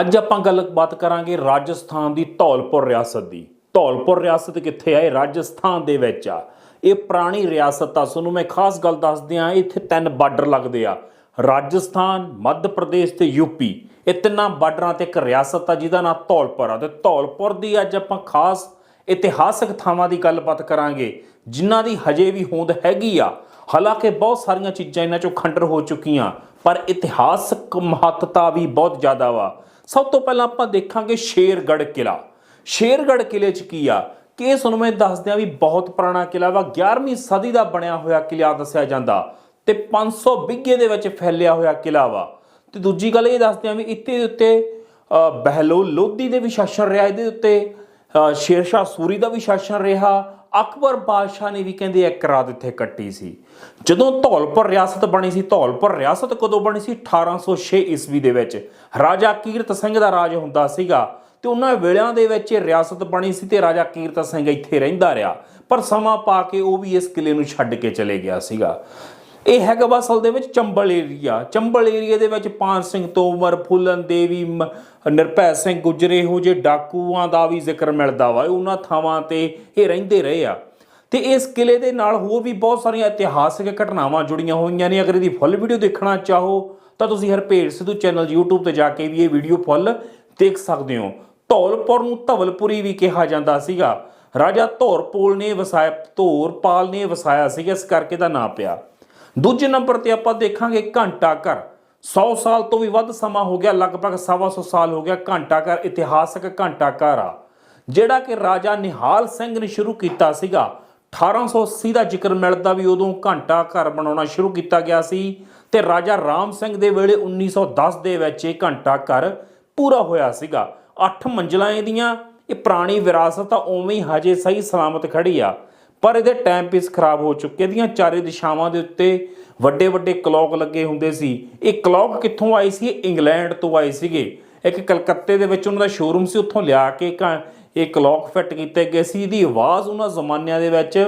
ਅੱਜ ਆਪਾਂ ਗੱਲਬਾਤ ਕਰਾਂਗੇ ਰਾਜਸਥਾਨ ਦੀ ਧੌਲਪੁਰ ਰਿਆਸਤ ਦੀ। ਧੌਲਪੁਰ ਰਿਆਸਤ ਕਿੱਥੇ ਆ? ਇਹ ਰਾਜਸਥਾਨ ਦੇ ਵਿੱਚ ਆ। ਇਹ ਪੁਰਾਣੀ ਰਿਆਸਤ ਆ। ਤੁਹਾਨੂੰ ਮੈਂ ਖਾਸ ਗੱਲ ਦੱਸ ਦਿਆਂ ਇੱਥੇ ਤਿੰਨ ਬਾਰਡਰ ਲੱਗਦੇ ਆ। ਰਾਜਸਥਾਨ, ਮੱਧ ਪ੍ਰਦੇਸ਼ ਤੇ ਯੂਪੀ ਇਹ ਤਿੰਨਾਂ ਬਾਰਡਰਾਂ ਤੇ ਇੱਕ ਰਿਆਸਤ ਆ, ਜਿਹਦਾ ਨਾਮ ਧੌਲਪੁਰ ਆ। ਤੇ ਧੌਲਪੁਰ ਦੀ ਅੱਜ ਆਪਾਂ ਖਾਸ ਇਤਿਹਾਸਕ ਥਾਵਾਂ ਦੀ ਗੱਲਬਾਤ ਕਰਾਂਗੇ, ਜਿਨ੍ਹਾਂ ਦੀ ਹਜੇ ਵੀ ਹੋਂਦ ਹੈਗੀ ਆ। ਹਾਲਾਂਕਿ ਬਹੁਤ ਸਾਰੀਆਂ ਚੀਜ਼ਾਂ ਇਹਨਾਂ ਚੋਂ ਖੰਡਰ ਹੋ ਚੁੱਕੀਆਂ, ਪਰ ਇਤਿਹਾਸਕ ਮਹੱਤਤਾ ਵੀ ਬਹੁਤ ਜ਼ਿਆਦਾ ਵਾ। ਸਭ ਤੋਂ ਪਹਿਲਾਂ ਆਪਾਂ ਦੇਖਾਂਗੇ ਸ਼ੇਰਗੜ੍ਹ ਕਿਲਾ ਸ਼ੇਰਗੜ੍ਹ ਕਿਲੇ 'ਚ ਕੀ ਆ? ਕਿ ਇਹ ਤੁਹਾਨੂੰ ਮੈਂ ਦੱਸਦਿਆਂ ਵੀ ਬਹੁਤ ਪੁਰਾਣਾ ਕਿਲਾ ਵਾ 11ਵੀਂ ਸਦੀ ਦਾ ਬਣਿਆ ਹੋਇਆ ਕਿਲਾ ਦੱਸਿਆ ਜਾਂਦਾ ਤੇ 500 ਬਿੱਗੇ ਦੇ ਵਿੱਚ ਫੈਲਿਆ ਹੋਇਆ ਕਿਲਾ ਵਾ। ਤੇ ਦੂਜੀ ਗੱਲ ਇਹ ਦੱਸਦਿਆਂ ਵੀ ਇੱਥੇ ਦੇ ਉੱਤੇ ਅ, ਬਹਿਲੋਲ ਲੋਧੀ ਦੇ ਵੀ ਸ਼ਾਸਨ ਰਿਹਾ ਇਹਦੇ ਉੱਤੇ ਸ਼ੇਰਸ਼ਾਹ ਸੂਰੀ ਦਾ ਵੀ ਸ਼ਾਸਨ ਰਿਹਾ ਅਕਬਰ ਬਾਦਸ਼ਾਹ ਨੇ ਵੀ ਕਹਿੰਦੇ ਇੱਕ ਰਾਤ ਇੱਥੇ ਕੱਟੀ ਸੀ। ਜਦੋਂ ਧੌਲਪੁਰ ਰਿਆਸਤ ਬਣੀ ਸੀ, ਧੌਲਪੁਰ ਰਿਆਸਤ ਕਦੋਂ ਬਣੀ ਸੀ? 1806 ਈਸਵੀ ਦੇ ਵਿੱਚ। ਰਾਜਾ ਕੀਰਤ ਸਿੰਘ ਦਾ ਰਾਜ ਹੁੰਦਾ ਸੀਗਾ ਤੇ ਉਹਨਾਂ ਵੇਲਿਆਂ ਦੇ ਵਿੱਚ ਇਹ ਰਿਆਸਤ ਬਣੀ ਸੀ ਤੇ ਰਾਜਾ ਕੀਰਤ ਸਿੰਘ ਇੱਥੇ ਰਹਿੰਦਾ ਰਿਹਾ। ਪਰ ਸਮਾਂ ਪਾ ਕੇ ਉਹ ਵੀ ਇਸ ਕਿਲੇ ਨੂੰ ਛੱਡ ਕੇ ਚਲੇ ਗਿਆ ਸੀਗਾ। ਇਹ ਹੈਗਾ ਵਾ ਅਸਲ ਦੇ ਵਿੱਚ ਚੰਬਲ ਏਰੀਆ। ਚੰਬਲ ਏਰੀਆ ਦੇ ਵਿੱਚ ਪਾਨ ਸਿੰਘ ਤੋਮਰ, ਫੁੱਲਨ ਦੇਵੀ, ਮ- ਨਿਰਭੈ ਸਿੰਘ ਗੁਜਰੇ ਹੋ ਜੇ, ਡਾਕੂਆਂ ਦਾ ਵੀ ਜ਼ਿਕਰ ਮਿਲਦਾ ਵਾ। ਉਹਨਾਂ ਥਾਵਾਂ ਤੇ ਇਹ ਰਹਿੰਦੇ ਰਹੇ ਆ। ਤੇ ਇਸ ਕਿਲੇ ਦੇ ਨਾਲ ਹੋਰ ਵੀ ਬਹੁਤ ਸਾਰੀਆਂ ਇਤਿਹਾਸਿਕ ਘਟਨਾਵਾਂ ਜੁੜੀਆਂ ਹੋਈਆਂ ਨੇ। ਅਗਰ ਇਹਦੀ ਫੁੱਲ ਵੀਡੀਓ ਦੇਖਣਾ ਚਾਹੋ, ਤਾਂ ਤੁਸੀਂ ਹਰਪੇਜ ਸਿੱਧੂ ਚੈਨਲ YouTube ਤੇ ਜਾ ਕੇ ਵੀ ਇਹ ਵੀਡੀਓ ਫੁੱਲ ਦੇਖ ਸਕਦੇ ਹੋ। ਧੌਲਪੁਰ ਨੂੰ ਧਵਲਪੁਰੀ ਵੀ ਕਿਹਾ ਜਾਂਦਾ ਸੀਗਾ। ਰਾਜਾ ਧੌਰਪੋਲ ਨੇ ਵਸਾਇਆ ਧੌਰਪਾਲ ਨੇ ਵਸਾਇਆ ਸੀਗਾ ਇਸ ਕਰਕੇ ਦਾ ਨਾਂ ਪਿਆ। ਦੂਜੇ ਨੰਬਰ ਤੇ ਆਪਾਂ ਦੇਖਾਂਗੇ ਘੰਟਾ ਘਰ। 100 ਸਾਲ ਤੋਂ ਵੀ ਵੱਧ ਸਮਾਂ ਹੋ ਗਿਆ, ਲਗਭਗ ਸਵਾ ਸੌ ਸਾਲ ਹੋ ਗਿਆ ਘੰਟਾ ਘਰ, ਇਤਿਹਾਸਕ ਘੰਟਾ ਘਰ ਆ। ਜਿਹੜਾ ਕਿ ਰਾਜਾ ਨਿਹਾਲ ਸਿੰਘ ਨੇ ਸ਼ੁਰੂ ਕੀਤਾ ਸੀਗਾ 1880 ਦਾ ਜ਼ਿਕਰ ਮਿਲਦਾ ਵੀ ਉਦੋਂ ਘੰਟਾ ਘਰ ਬਣਾਉਣਾ ਸ਼ੁਰੂ ਕੀਤਾ ਗਿਆ ਸੀ ਤੇ ਰਾਜਾ ਰਾਮ ਸਿੰਘ ਦੇ ਵੇਲੇ 1910 ਦੇ ਵਿੱਚ ਇਹ ਘੰਟਾ ਘਰ ਪੂਰਾ ਹੋਇਆ ਸੀਗਾ। 8 ਮੰਜ਼ਲਾਂ ਇਹਦੀਆਂ, ਇਹ ਪੁਰਾਣੀ ਵਿਰਾਸਤ ਆ ਉਵੇਂ ਹੀ ਹਜੇ ਸਹੀ ਸਲਾਮਤ ਖੜੀ ਆ। ਪਰ ਇਹਦੇ ਟਾਈਮ ਪੀਸ ਖਰਾਬ ਹੋ ਚੁੱਕੇ। ਇਹਦੀਆਂ ਚਾਰੇ ਦਿਸ਼ਾਵਾਂ ਦੇ ਉੱਤੇ ਵੱਡੇ ਵੱਡੇ ਕਲੌਕ ਲੱਗੇ ਹੁੰਦੇ ਸੀ। ਇਹ ਕਲੌਕ ਕਿੱਥੋਂ ਆਈ ਸੀ? ਇਹ ਇੰਗਲੈਂਡ ਤੋਂ ਆਏ ਸੀਗੇ। ਇੱਕ ਕਲਕੱਤੇ ਦੇ ਵਿੱਚ ਉਹਨਾਂ ਦਾ ਸ਼ੋਰੂਮ ਸੀ। ਉੱਥੋਂ ਲਿਆ ਕੇ ਇਹ ਕਲੌਕ ਫਿੱਟ ਕੀਤੇ ਗਏ ਸੀ। ਇਹਦੀ ਆਵਾਜ਼ ਉਹਨਾਂ ਜ਼ਮਾਨਿਆਂ ਦੇ ਵਿੱਚ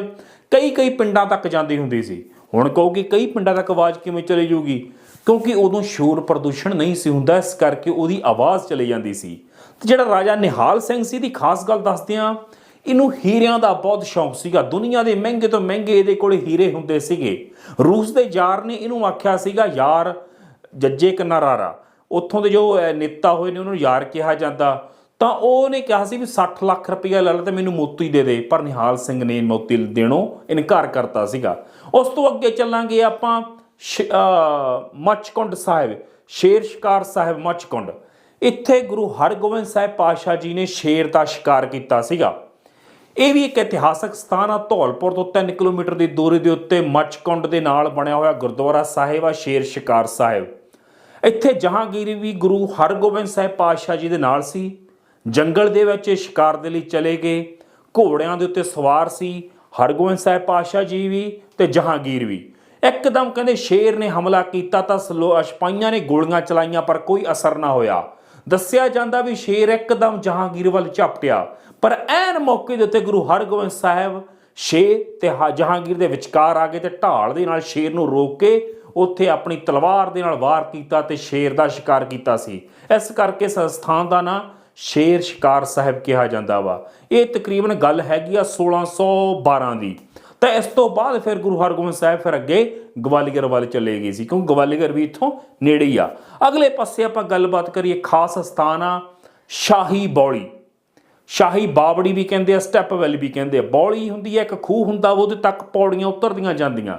ਕਈ ਕਈ ਪਿੰਡਾਂ ਤੱਕ ਜਾਂਦੀ ਹੁੰਦੀ ਸੀ। ਹੁਣ ਕਹੋ ਕਿ ਕਈ ਪਿੰਡਾਂ ਤੱਕ ਆਵਾਜ਼ ਕਿਵੇਂ ਚਲੀ ਜੂਗੀ ਕਿਉਂਕਿ ਉਦੋਂ ਸ਼ੋਰ ਪ੍ਰਦੂਸ਼ਣ ਨਹੀਂ ਸੀ ਹੁੰਦਾ। ਇਸ ਕਰਕੇ ਉਹਦੀ ਆਵਾਜ਼ ਚਲੀ ਜਾਂਦੀ ਸੀ। ਤੇ ਜਿਹੜਾ ਰਾਜਾ ਨਿਹਾਲ ਸਿੰਘ ਸੀ ਦੀ ਖਾਸ ਗੱਲ ਦੱਸਦੇ ਆ ਇਹਨੂੰ ਹੀਰਿਆਂ ਦਾ ਬਹੁਤ ਸ਼ੌਂਕ ਸੀਗਾ। ਦੁਨੀਆ ਦੇ ਮਹਿੰਗੇ ਤੋਂ ਮਹਿੰਗੇ ਇਹਦੇ ਕੋਲ ਹੀਰੇ ਹੁੰਦੇ ਸੀਗੇ। ਰੂਸ ਦੇ ਯਾਰ ਨੇ ਇਹਨੂੰ ਆਖਿਆ ਸੀਗਾ ਯਾਰ ਜੱਜੇ ਕਨਾਰਾਰਾ ਉੱਥੋਂ ਦੇ ਜੋ ਨੇਤਾ ਹੋਏ ਨੇ ਉਹਨੂੰ ਯਾਰ ਕਿਹਾ ਜਾਂਦਾ। ਤਾਂ ਉਹਨੇ ਕਿਹਾ ਸੀ ਵੀ 60 ਲੱਖ ਰੁਪਇਆ ਲੈ ਲੈ ਤੇ ਮੈਨੂੰ ਮੋਤੀ ਦੇ ਦੇ ਪਰ ਨਿਹਾਲ ਸਿੰਘ ਨੇ ਮੋਤੀ ਦੇਣੋਂ ਇਨਕਾਰ ਕਰਤਾ ਸੀਗਾ। ਉਸ ਤੋਂ ਅੱਗੇ ਚੱਲਾਂਗੇ ਆਪਾਂ ਸ਼- ਅਹ, ਮੱਚਕੁੰਡ ਸਾਹਿਬ ਸ਼ੇਰ ਸ਼ਿਕਾਰ ਸਾਹਿਬ ਮੱਚਕੁੰਡ। ਇੱਥੇ ਗੁਰੂ ਹਰਗੋਬਿੰਦ ਸਾਹਿਬ ਪਾਤਸ਼ਾਹ ਜੀ ਨੇ ਸ਼ੇਰ ਦਾ ਸ਼ਿਕਾਰ ਕੀਤਾ ਸੀਗਾ। ਇਹ ਵੀ ਇੱਕ ਇਤਿਹਾਸਕ ਸਥਾਨ ਆ, ਧੌਲਪੁਰ ਤੋਂ 3 ਕਿਲੋਮੀਟਰ ਦੀ ਦੂਰੀ ਦੇ ਉੱਤੇ ਮੱਚਕੁੰਡ ਦੇ ਨਾਲ ਬਣਿਆ ਹੋਇਆ ਗੁਰਦੁਆਰਾ ਸਾਹਿਬ ਆ, ਸ਼ੇਰ ਸ਼ਿਕਾਰ ਸਾਹਿਬ। ਇੱਥੇ ਜਹਾਂਗੀਰ ਵੀ ਗੁਰੂ ਹਰਗੋਬਿੰਦ ਸਾਹਿਬ ਪਾਤਸ਼ਾਹ ਜੀ ਦੇ ਨਾਲ ਸੀ। ਜੰਗਲ ਦੇ ਵਿੱਚ ਸ਼ਿਕਾਰ ਦੇ ਲਈ ਚਲੇ ਗਏ। ਘੋੜਿਆਂ ਦੇ ਉੱਤੇ ਸਵਾਰ ਸੀ ਹਰਗੋਬਿੰਦ ਸਾਹਿਬ ਪਾਤਸ਼ਾਹ ਜੀ ਵੀ ਤੇ ਜਹਾਂਗੀਰ ਵੀ। ਇੱਕਦਮ ਕਹਿੰਦੇ ਸ਼ੇਰ ਨੇ ਹਮਲਾ ਕੀਤਾ ਤਾਂ ਸਲੋ ਸਿਪਾਹੀਆਂ ਨੇ ਗੋਲੀਆਂ ਚਲਾਈਆਂ ਪਰ ਕੋਈ ਅਸਰ ਨਾ ਹੋਇਆ। ਦੱਸਿਆ ਜਾਂਦਾ ਵੀ ਸ਼ੇਰ ਇੱਕਦਮ ਜਹਾਂਗੀਰ ਵੱਲ ਝਪਟਿਆ। ਪਰ ਐਨ ਮੌਕੇ ਦੇ ਉੱਤੇ ਗੁਰੂ ਹਰਗੋਬਿੰਦ ਸਾਹਿਬ ਸ਼ੇਰ ਤੇ ਹਾ- ਜਹਾਂਗੀਰ ਦੇ ਵਿਚਕਾਰ ਆ ਗਏ ਤੇ ਢਾਲ ਦੇ ਨਾਲ ਸ਼ੇਰ ਨੂੰ ਰੋਕ ਕੇ ਉੱਥੇ ਆਪਣੀ ਤਲਵਾਰ ਦੇ ਨਾਲ ਵਾਰ ਕੀਤਾ ਤੇ ਸ਼ੇਰ ਦਾ ਸ਼ਿਕਾਰ ਕੀਤਾ ਸੀ। ਇਸ ਕਰਕੇ ਸੰਸਥਾਨ ਦਾ ਨਾਂ ਸ਼ੇਰ ਸ਼ਿਕਾਰ ਸਾਹਿਬ ਕਿਹਾ ਜਾਂਦਾ ਵਾ। ਇਹ ਤਕਰੀਬਨ ਗੱਲ ਹੈਗੀ ਆ 1612 ਦੀ। ਤਾਂ ਇਸ ਤੋਂ ਬਾਅਦ ਫਿਰ ਗੁਰੂ ਹਰਗੋਬਿੰਦ ਸਾਹਿਬ ਫਿਰ ਅੱਗੇ ਗਵਾਲੀਅਰ ਵੱਲ ਚਲੇ ਗਏ ਸੀ ਕਿਉਂਕਿ ਗਵਾਲੀਅਰ ਵੀ ਇੱਥੋਂ ਨੇੜੇ ਹੀ ਆ। ਅਗਲੇ ਪਾਸੇ ਆਪਾਂ ਗੱਲਬਾਤ ਕਰੀਏ ਖਾਸ ਸਥਾਨ ਆ ਸ਼ਾਹੀ ਬੌਲੀ। ਸ਼ਾਹੀ ਬਾਵੜੀ ਵੀ ਕਹਿੰਦੇ ਆ, ਸਟੈਪ ਵੈਲੀ ਵੀ ਕਹਿੰਦੇ ਆ। ਬੌਲੀ ਹੁੰਦੀ ਹੈ, ਇੱਕ ਖੂਹ ਹੁੰਦਾ, ਉਹਦੇ ਤੱਕ ਪੌੜੀਆਂ ਉਤਰਦੀਆਂ ਜਾਂਦੀਆਂ।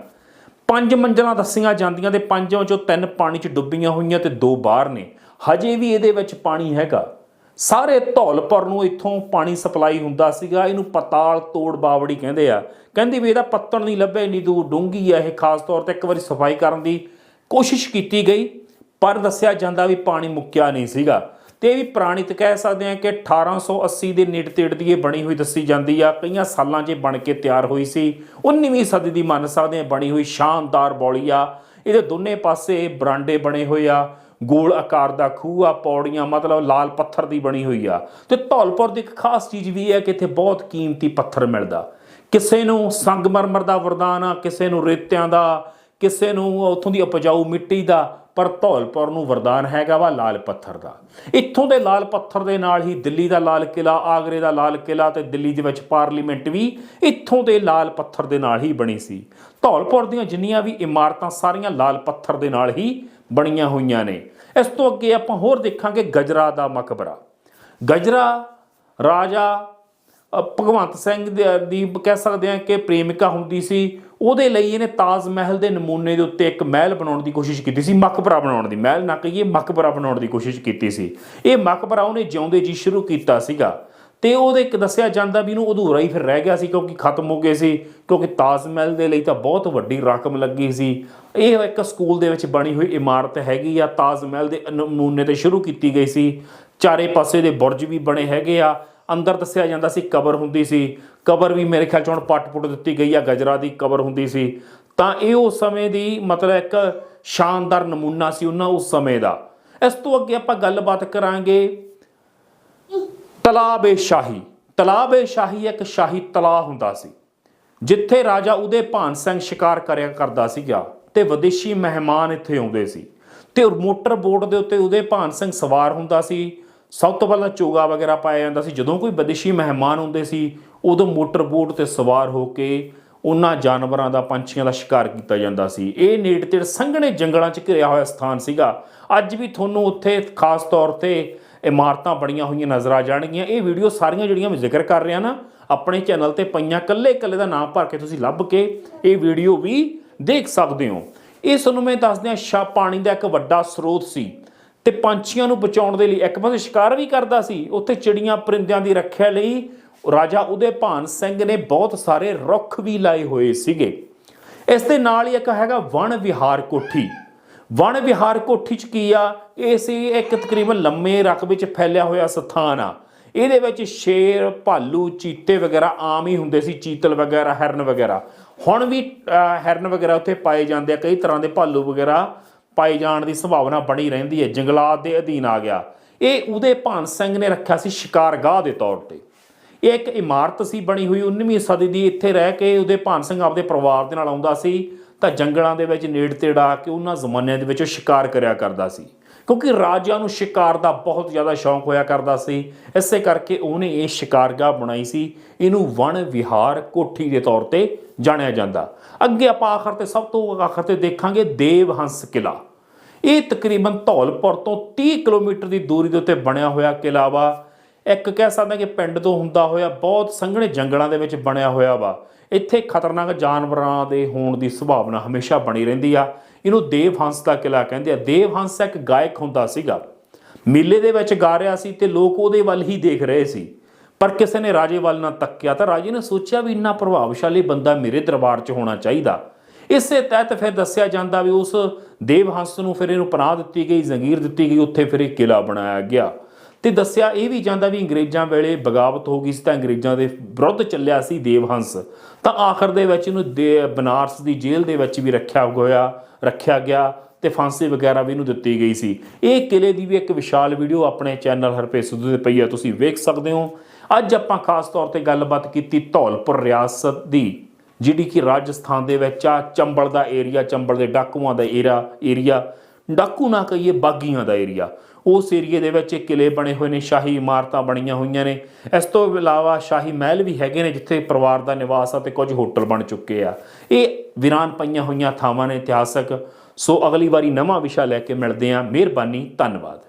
ਪੰਜ ਮੰਜ਼ਲਾਂ ਦੱਸੀਆਂ ਜਾਂਦੀਆਂ ਤੇ ਪੰਜਾਂ ਚੋਂ ਤਿੰਨ ਪਾਣੀ 'ਚ ਡੁੱਬੀਆਂ ਹੋਈਆਂ ਤੇ ਦੋ ਬਾਹਰ ਨੇ। ਹਜੇ ਵੀ ਇਹਦੇ ਵਿੱਚ ਪਾਣੀ ਹੈਗਾ। ਸਾਰੇ ਧੌਲਪੁਰ ਨੂੰ ਇੱਥੋਂ ਪਾਣੀ ਸਪਲਾਈ ਹੁੰਦਾ ਸੀਗਾ, ਇਹਨੂੰ ਪਤਾਲ ਤੋੜ ਬਾਵੜੀ ਕਹਿੰਦੇ ਆ। ਕਹਿੰਦੇ ਵੀ ਇਹਦਾ ਪੱਤਣ ਨਹੀਂ ਲੱਭਿਆ, ਇੰਨੀ ਦੂਰ ਡੂੰਗੀ ਆ ਇਹ, ਖਾਸ ਤੌਰ ਤੇ ਇੱਕ ਵਾਰੀ ਸਫ਼ਾਈ ਕਰਨ ਦੀ ਕੋਸ਼ਿਸ਼ ਕੀਤੀ ਗਈ, ਪਰ ਦੱਸਿਆ ਜਾਂਦਾ ਵੀ ਪਾਣੀ ਮੁੱਕਿਆ ਨਹੀਂ ਸੀਗਾ। ਤੇ ਇਹ ਵੀ ਪੁਰਾਣੀ ਤੇ ਕਹਿ ਸਕਦੇ ਆ ਕਿ 1880 ਦੇ ਨੇੜੇ ਤੇੜ ਦੀ ਇਹ ਬਣੀ ਹੋਈ ਦੱਸੀ ਜਾਂਦੀ ਆ, ਕਈਆਂ ਸਾਲਾਂ 'ਚ ਇਹ ਬਣ ਕੇ ਤਿਆਰ ਹੋਈ ਸੀ। 19ਵੀਂ ਸਦੀ ਦੀ ਮੰਨ ਸਕਦੇ ਆ, ਬਣੀ ਹੋਈ ਸ਼ਾਨਦਾਰ ਬੌਲੀ ਆ। ਇਹਦੇ ਦੋਨੇ ਪਾਸੇ ਬਰਾਂਡੇ ਬਣੇ ਹੋਏ ਆ। ਗੋਲ ਆਕਾਰ ਦਾ ਖੂਹ ਆ ਪੌੜੀਆਂ, ਮਤਲਬ ਲਾਲ ਪੱਥਰ ਦੀ ਬਣੀ ਹੋਈ ਆ। ਤੇ ਧੌਲਪੁਰ ਦੀ ਇੱਕ ਖਾਸ ਚੀਜ਼ ਵੀ ਹੈ ਕਿ ਇੱਥੇ ਬਹੁਤ ਕੀਮਤੀ ਪੱਥਰ ਮਿਲਦਾ। ਕਿਸੇ ਨੂੰ ਸੰਗਮਰਮਰ ਦਾ ਵਰਦਾਨ ਆ, ਕਿਸੇ ਨੂੰ ਰੇਤਿਆਂ ਦਾ, ਕਿਸੇ ਨੂੰ ਉੱਥੋਂ ਦੀ ਉਪਜਾਊ ਮਿੱਟੀ ਦਾ, ਪਰ ਧੌਲਪੁਰ ਨੂੰ ਵਰਦਾਨ ਹੈਗਾ ਵਾ ਲਾਲ ਪੱਥਰ ਦਾ। ਇੱਥੋਂ ਦੇ ਲਾਲ ਪੱਥਰ ਦੇ ਨਾਲ ਹੀ ਦਿੱਲੀ ਦਾ ਲਾਲ ਕਿਲਾ ਆਗਰੇ ਦਾ ਲਾਲ ਕਿਲਾ ਤੇ ਦਿੱਲੀ ਦੇ ਵਿੱਚ ਪਾਰਲੀਮੈਂਟ ਵੀ ਇੱਥੋਂ ਦੇ ਲਾਲ ਪੱਥਰ ਦੇ ਨਾਲ ਹੀ ਬਣੀ ਸੀ। ਧੌਲਪੁਰ ਦੀਆਂ ਜਿੰਨੀਆਂ ਵੀ ਇਮਾਰਤਾਂ, ਸਾਰੀਆਂ ਲਾਲ ਪੱਥਰ ਦੇ ਨਾਲ ਹੀ ਬਣੀਆਂ ਹੋਈਆਂ ਨੇ। ਇਸ ਤੋਂ ਅੱਗੇ ਆਪਾਂ ਹੋਰ ਦੇਖਾਂਗੇ ਗਜਰਾ ਦਾ ਮਕਬਰਾ। ਗਜਰਾ ਰਾਜਾ ਭਗਵੰਤ ਸਿੰਘ ਦੀ ਕਹਿ ਸਕਦੇ ਹਾਂ ਕਿ ਪ੍ਰੇਮਿਕਾ ਹੁੰਦੀ ਸੀ। ਉਹਦੇ ਲਈ ਇਹਨੇ ਤਾਜ ਮਹਿਲ ਦੇ ਨਮੂਨੇ ਦੇ ਉੱਤੇ ਇੱਕ ਮਹਿਲ ਬਣਾਉਣ ਦੀ ਕੋਸ਼ਿਸ਼ ਕੀਤੀ ਸੀ, ਮਕਬਰਾ ਬਣਾਉਣ ਦੀ। ਮਹਿਲ ਨਾ ਕਹੀਏ, ਮਕਬਰਾ ਬਣਾਉਣ ਦੀ ਕੋਸ਼ਿਸ਼ ਕੀਤੀ ਸੀ। ਇਹ ਮਕਬਰਾ ਉਹਨੇ ਜਿਉਂਦੇ ਜੀ ਸ਼ੁਰੂ ਕੀਤਾ ਸੀਗਾ। ਤੇ ਉਹਦੇ ਇੱਕ ਦੱਸਿਆ ਜਾਂਦਾ ਵੀ ਇਹਨੂੰ ਅਧੂਰਾ ਹੀ ਫਿਰ ਰਹਿ ਗਿਆ ਸੀ ਕਿਉਂਕਿ ਖਤਮ ਹੋ ਗਏ ਸੀ, ਕਿਉਂਕਿ ਤਾਜ ਮਹਿਲ ਦੇ ਲਈ ਤਾਂ ਬਹੁਤ ਵੱਡੀ ਰਕਮ ਲੱਗੀ ਸੀ। ਇਹ ਇੱਕ ਸਕੂਲ ਦੇ ਵਿੱਚ ਬਣੀ ਹੋਈ ਇਮਾਰਤ ਹੈਗੀ ਆ, ਤਾਜ ਮਹਿਲ ਦੇ ਨਮੂਨੇ ਤੇ ਸ਼ੁਰੂ ਕੀਤੀ ਗਈ ਸੀ। ਚਾਰੇ ਪਾਸੇ ਦੇ ਬੁਰਜ ਵੀ ਬਣੇ ਹੈਗੇ ਆ। ਅੰਦਰ ਦੱਸਿਆ ਜਾਂਦਾ ਸੀ ਕਬਰ ਹੁੰਦੀ ਸੀ। ਕਬਰ ਵੀ ਮੇਰੇ ਖਿਆਲ ਚ ਹੁਣ ਪੱਟ-ਪੁੱਟ ਦਿੱਤੀ ਗਈ ਆ, ਗਜਰਾ ਦੀ ਕਬਰ ਹੁੰਦੀ ਸੀ। ਤਾਂ ਇਹ ਉਸ ਸਮੇਂ ਦੀ ਮਤਲਬ ਇੱਕ ਸ਼ਾਨਦਾਰ ਨਮੂਨਾ ਸੀ ਉਹਨਾਂ ਉਸ ਸਮੇਂ ਦਾ। ਇਸ ਤੋਂ ਅੱਗੇ ਆਪਾਂ ਗੱਲਬਾਤ ਕਰਾਂਗੇ ਤਲਾਬ-ਏ ਸ਼ਾਹੀ ਤਲਾਬ-ਏ ਸ਼ਾਹੀ ਇੱਕ ਸ਼ਾਹੀ ਤਲਾਅ ਹੁੰਦਾ ਸੀ, ਜਿੱਥੇ ਰਾਜਾ ਉਦੇ ਭਾਨ ਸਿੰਘ ਸ਼ਿਕਾਰ ਕਰਿਆ ਕਰਦਾ ਸੀਗਾ ਤੇ ਵਿਦੇਸ਼ੀ ਮਹਿਮਾਨ ਇੱਥੇ ਆਉਂਦੇ ਸੀ ਤੇ ਮੋਟਰ ਬੋਟ ਦੇ ਉੱਤੇ ਉਦੇ ਭਾਨ ਸਿੰਘ ਸਵਾਰ ਹੁੰਦਾ ਸੀ। ਸਭ ਤੋਂ ਪਹਿਲਾਂ ਚੋਗਾ ਵਗੈਰਾ ਪਾਇਆ ਜਾਂਦਾ ਸੀ। ਜਦੋਂ ਕੋਈ ਵਿਦੇਸ਼ੀ ਮਹਿਮਾਨ ਹੁੰਦੇ ਸੀ, ਉਦੋਂ ਮੋਟਰ ਬੋਟ ਤੇ ਸਵਾਰ ਹੋ ਕੇ ਉਹਨਾਂ ਜਾਨਵਰਾਂ ਦਾ, ਪੰਛੀਆਂ ਦਾ ਸ਼ਿਕਾਰ ਕੀਤਾ ਜਾਂਦਾ ਸੀ। ਇਹ ਨੇੜ ਤੇੜ ਸੰਘਣੇ ਜੰਗਲਾਂ 'ਚ ਘਿਰਿਆ ਹੋਇਆ ਸਥਾਨ ਸੀਗਾ। ਅੱਜ ਵੀ ਤੁਹਾਨੂੰ ਉੱਥੇ ਖਾਸ ਤੌਰ ਤੇ ਇਮਾਰਤਾਂ ਬਣੀਆਂ ਹੋਈਆਂ ਨਜ਼ਰ ਆ ਜਾਣਗੀਆਂ। ਇਹ ਵੀਡੀਓ ਸਾਰੀਆਂ ਜਿਹੜੀਆਂ ਮੈਂ ਜ਼ਿਕਰ ਕਰ ਰਿਹਾ ਨਾ, ਆਪਣੇ ਚੈਨਲ ਤੇ ਪਈਆਂ ਕੱਲੇ ਕੱਲੇ ਦਾ ਨਾਮ ਭਰ ਕੇ ਤੁਸੀਂ ਲੱਭ ਕੇ ਇਹ ਵੀਡੀਓ ਵੀ ਦੇਖ ਸਕਦੇ ਹੋ। ਇਹ ਤੁਹਾਨੂੰ ਮੈਂ ਦੱਸਦਿਆਂ ਸ਼ਾ ਪਾਣੀ ਦਾ ਇੱਕ ਵੱਡਾ ਸਰੋਤ ਸੀ ਤੇ ਪੰਛੀਆਂ ਨੂੰ ਬਚਾਉਣ ਦੇ ਲਈ ਇੱਕ ਪਾਸੇ ਸ਼ਿਕਾਰ ਵੀ ਕਰਦਾ ਸੀ। ਉੱਥੇ ਚਿੜੀਆਂ ਪਰਿੰਦਿਆਂ ਦੀ ਰੱਖਿਆ ਲਈ ਰਾਜਾ ਉਦੇ ਭਾਨ ਸਿੰਘ ਨੇ ਬਹੁਤ ਸਾਰੇ ਰੁੱਖ ਵੀ ਲਾਏ ਹੋਏ ਸੀਗੇ। ਇਸ ਦੇ ਨਾਲ ਹੀ ਇੱਕ ਹੈਗਾ ਵਣ ਵਿਹਾਰ ਕੋਠੀ। ਵਣ ਵਿਹਾਰ ਕੋਠੀ ਚ ਕੀ ਆ? ਇਹ ਸੀ ਇੱਕ ਤਕਰੀਬਨ ਲੰਮੇ ਰਕਬੇ ਚ ਫੈਲਿਆ ਹੋਇਆ ਸਥਾਨ ਆ। ਇਹਦੇ ਵਿੱਚ ਸ਼ੇਰ ਭਾਲੂ ਚੀਤੇ ਵਗੈਰਾ ਆਮ ਹੀ ਹੁੰਦੇ ਸੀ ਚੀਤਲ ਵਗੈਰਾ ਹਿਰਨ ਵਗੈਰਾ। ਹੁਣ ਵੀ ਅਹ, ਵਗੈਰਾ ਉੱਥੇ ਪਾਏ ਜਾਂਦੇ ਆ। ਕਈ ਤਰ੍ਹਾਂ ਦੇ ਭਾਲੂ ਵਗੈਰਾ ਪਾਏ ਜਾਣ ਦੀ ਸੰਭਾਵਨਾ ਬਣੀ ਰਹਿੰਦੀ ਹੈ। ਜੰਗਲਾਤ ਦੇ ਅਧੀਨ ਆ ਗਿਆ। ਇਹ ਉਹਦੇ ਭਾਨ ਸਿੰਘ ਨੇ ਰੱਖਿਆ ਸੀ ਸ਼ਿਕਾਰਗਾਹ ਦੇ ਤੌਰ ਤੇ। ਇਹ ਇੱਕ ਇਮਾਰਤ ਸੀ ਬਣੀ ਹੋਈ। 19ਵੀਂ ਸਦੀ ਦੀ ਇੱਥੇ ਰਹਿ ਕੇ ਉਹਦੇ ਭਾਨ ਸਿੰਘ ਆਪਦੇ ਪਰਿਵਾਰ ਦੇ ਨਾਲ ਆਉਂਦਾ ਸੀ। ਤਾਂ ਜੰਗਲਾਂ ਦੇ ਵਿੱਚ ਨੇੜ ਤੇੜ ਆ ਕੇ ਉਹਨਾਂ ਜ਼ਮਾਨਿਆਂ ਦੇ ਵਿੱਚ ਉਹ ਸ਼ਿਕਾਰ ਕਰਿਆ ਕਰਦਾ ਸੀ। ਕਿਉਂਕਿ ਰਾਜਿਆਂ ਨੂੰ ਸ਼ਿਕਾਰ ਦਾ ਬਹੁਤ ਜ਼ਿਆਦਾ ਸ਼ੌਂਕ ਹੋਇਆ ਕਰਦਾ ਸੀ। ਇਸੇ ਕਰਕੇ ਉਹਨੇ ਇਹ ਸ਼ਿਕਾਰਗਾਹ ਬਣਾਈ ਸੀ। ਇਹਨੂੰ ਵਣ ਵਿਹਾਰ ਕੋਠੀ ਦੇ ਤੌਰ ਤੇ ਜਾਣਿਆ ਜਾਂਦਾ। ਅੱਗੇ ਆਪਾਂ ਆਖਰ ਤੇ ਸਭ ਤੋਂ ਆਖਰ ਤੇ ਦੇਖਾਂਗੇ ਦੇਵ ਹੰਸ ਕਿਲਾ। ਇਹ ਤਕਰੀਬਨ ਧੌਲਪੁਰ ਤੋਂ 30 ਕਿਲੋਮੀਟਰ ਦੀ ਦੂਰੀ ਦੇ ਉੱਤੇ ਬਣਿਆ ਹੋਇਆ ਕਿਲਾ ਵਾ। ਇੱਕ ਕਹਿ ਸਕਦੇ ਹਾਂ ਕਿ ਪਿੰਡ ਤੋਂ ਹੁੰਦਾ ਹੋਇਆ ਬਹੁਤ ਸੰਘਣੇ ਜੰਗਲਾਂ ਦੇ ਵਿੱਚ ਬਣਿਆ ਹੋਇਆ ਵਾ। ਇੱਥੇ ਖਤਰਨਾਕ ਜਾਨਵਰਾਂ ਦੇ ਹੋਣ ਦੀ ਸੰਭਾਵਨਾ ਹਮੇਸ਼ਾ ਬਣੀ ਰਹਿੰਦੀ ਆ। ਇਹਨੂੰ ਦੇਵ ਹੰਸ ਦਾ ਕਿਲਾ ਕਹਿੰਦੇ ਆ। ਦੇਵ ਹੰਸ ਇੱਕ ਗਾਇਕ ਹੁੰਦਾ ਸੀਗਾ। ਮੇਲੇ ਦੇ ਵਿੱਚ ਗਾ ਰਿਹਾ ਸੀ ਤੇ ਲੋਕ ਉਹਦੇ ਵੱਲ ਹੀ ਦੇਖ ਰਹੇ ਸੀ। ਪਰ ਕਿਸੇ ਨੇ ਰਾਜੇ ਵੱਲ ਨਾ ਤੱਕਿਆ ਤਾਂ ਰਾਜੇ ਨੇ ਸੋਚਿਆ ਵੀ ਇੰਨਾ ਪ੍ਰਭਾਵਸ਼ਾਲੀ ਬੰਦਾ ਮੇਰੇ ਦਰਬਾਰ 'ਚ ਹੋਣਾ ਚਾਹੀਦਾ। ਇਸੇ ਤਹਿਤ ਫਿਰ ਦੱਸਿਆ ਜਾਂਦਾ ਵੀ ਉਸ ਦੇਵ ਹੰਸ ਨੂੰ ਫਿਰ ਇਹਨੂੰ ਪਨਾਹ ਦਿੱਤੀ ਗਈ, ਜ਼ੰਗੀਰ ਦਿੱਤੀ ਗਈ, ਉੱਥੇ ਫਿਰ ਇਹ ਕਿਲਾ ਬਣਾਇਆ ਗਿਆ। ਤੇ ਦੱਸਿਆ ਇਹ ਵੀ ਜਾਂਦਾ ਵੀ ਅੰਗਰੇਜ਼ਾਂ ਵੇਲੇ ਬਗਾਵਤ ਹੋ ਗਈ ਸੀ ਤਾਂ ਅੰਗਰੇਜ਼ਾਂ ਦੇ ਵਿਰੁੱਧ ਚੱਲਿਆ ਸੀ ਦੇਵਹੰਸ। ਤਾਂ ਆਖਰ ਦੇ ਵਿੱਚ ਇਹਨੂੰ ਦੇ- ਬਨਾਰਸ ਦੀ ਜੇਲ੍ਹ ਦੇ ਵਿੱਚ ਵੀ ਰੱਖਿਆ ਹੋਇਆ, ਰੱਖਿਆ ਗਿਆ ਤੇ ਫਾਂਸੀ ਵਗੈਰਾ ਵੀ ਇਹਨੂੰ ਦਿੱਤੀ ਗਈ ਸੀ। ਇਹ ਕਿਲੇ ਦੀ ਵੀ ਇੱਕ ਵਿਸ਼ਾਲ ਵੀਡੀਓ ਆਪਣੇ ਚੈਨਲ ਹਰਪੇ ਸਿੱਧੂ ਦੇ ਪਈ ਆ, ਤੁਸੀਂ ਵੇਖ ਸਕਦੇ ਹੋ। ਅੱਜ ਆਪਾਂ ਖਾਸ ਤੌਰ ਤੇ ਗੱਲਬਾਤ ਕੀਤੀ ਧੌਲਪੁਰ ਰਿਆਸਤ ਦੀ, ਜਿਹੜੀ ਕਿ ਰਾਜਸਥਾਨ ਦੇ ਵਿੱਚ ਆ, ਚੰਬਲ ਦਾ ਏਰੀਆ ਚੰਬਲ ਦੇ ਡਾਕੂਆਂ ਦਾ ਏਰਾ ਏਰੀਆ ਡਾਕੂ ਨਾ ਕਹੀਏ ਬਾਗੀਆਂ ਦਾ ਏਰੀਆ। ਉਸ ਏਰੀਏ ਦੇ ਵਿੱਚ ਕਿਲੇ ਬਣੇ ਹੋਏ ਨੇ, ਸ਼ਾਹੀ ਇਮਾਰਤਾਂ ਬਣੀਆਂ ਹੋਈਆਂ ਨੇ। ਇਸ ਤੋਂ ਇਲਾਵਾ ਸ਼ਾਹੀ ਮਹਿਲ ਵੀ ਹੈਗੇ ਨੇ, ਜਿੱਥੇ ਪਰਿਵਾਰ ਦਾ ਨਿਵਾਸ ਆ ਤੇ ਕੁਝ ਹੋਟਲ ਬਣ ਚੁੱਕੇ ਆ। ਇਹ ਵਿਰਾਨ ਪਈਆਂ ਹੋਈਆਂ ਥਾਵਾਂ ਨੇ ਇਤਿਹਾਸਕ। ਸੋ ਅਗਲੀ ਵਾਰੀ ਨਵਾਂ ਵਿਸ਼ਾ ਲੈ ਕੇ ਮਿਲਦੇ ਆ ਮਿਹਰਬਾਨੀ, ਧੰਨਵਾਦ।